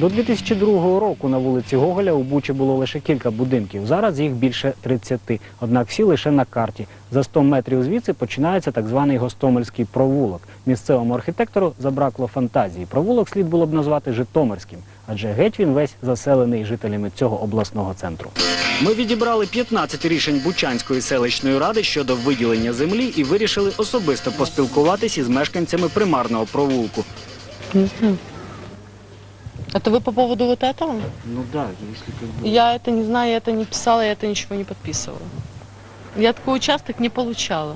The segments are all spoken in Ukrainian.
До 2002 року на вулиці Гоголя у Бучі було лише кілька будинків. Зараз їх більше 30. Однак всі лише на карті. За 100 метрів звідси починається так званий Гостомельський провулок. Місцевому архітектору забракло фантазії. Провулок слід було б назвати Житомирським, адже геть він весь заселений жителями цього обласного центру. Ми відібрали 15 рішень Бучанської селищної ради щодо виділення землі і вирішили особисто поспілкуватися із мешканцями примарного провулку. Это вы по поводу вот этого? Ну так, якщо как бы... Я это не знаю, я это не писала, я это ничего не подписывала. Я такой участок не получала.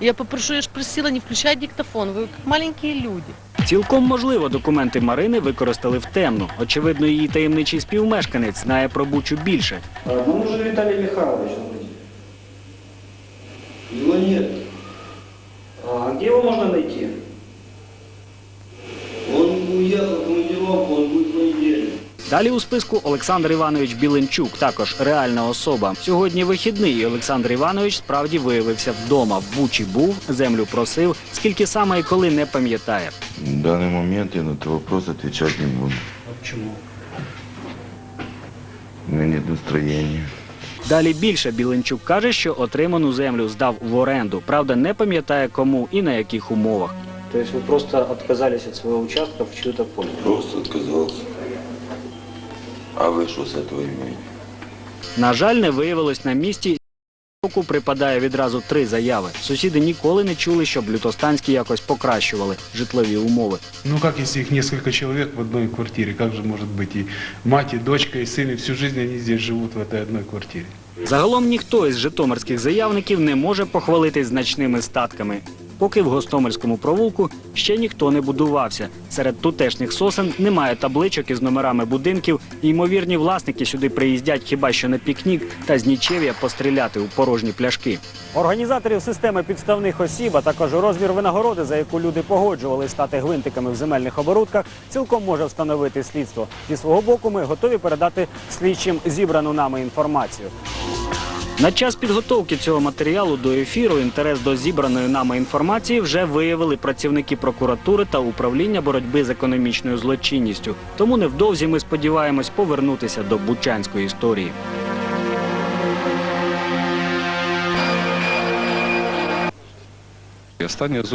Я попрошу, я ж просила не включать диктофон, вы как маленькие люди. Цілком можливо, документи Марини використали в темну. Очевидно, її таємничий співмешканець знає про Бучу більше. Ну, нужен Виталий Михайлович. Его нет. А де його можна знайти? Далі у списку Олександр Іванович Біленчук, також реальна особа. Сьогодні вихідний. і Олександр Іванович справді виявився вдома. В Бучі був, землю просив. Скільки саме і коли не пам'ятає. В данный момент я на этот вопрос отвечать не буду. Чому? У меня нет настроения. Далі більше Біленчук каже, що отриману землю здав в оренду. Правда, не пам'ятає кому і на яких умовах. Тобто ви просто відказались від свого участка в чью-то поле? Просто отказался. А вы что с этого имеете? На жаль, не виявилось на місці. Року припадає відразу три заяви. Сусіди ніколи не чули, щоб лютостанські якось покращували житлові умови. Ну как, если их несколько человек в одной квартире? Как же может быть и мать, и дочка, и сын, и всю жизнь они здесь живут в этой одной квартире? Загалом ніхто із житомирських заявників не може похвалитись значними статками. Поки в Гостомельському провулку ще ніхто не будувався. Серед тутешніх сосен немає табличок із номерами будинків, і ймовірні власники сюди приїздять хіба що на пікнік та з нічев'я постріляти у порожні пляшки. Організаторів системи підставних осіб, а також розмір винагороди, за яку люди погоджували стати гвинтиками в земельних оборудках, цілком може встановити слідство. Зі свого боку, ми готові передати слідчим зібрану нами інформацію. На час підготовки цього матеріалу до ефіру інтерес до зібраної нами інформації вже виявили працівники прокуратури та управління боротьби з економічною злочинністю. Тому невдовзі ми сподіваємось повернутися до бучанської історії. Остання зустріч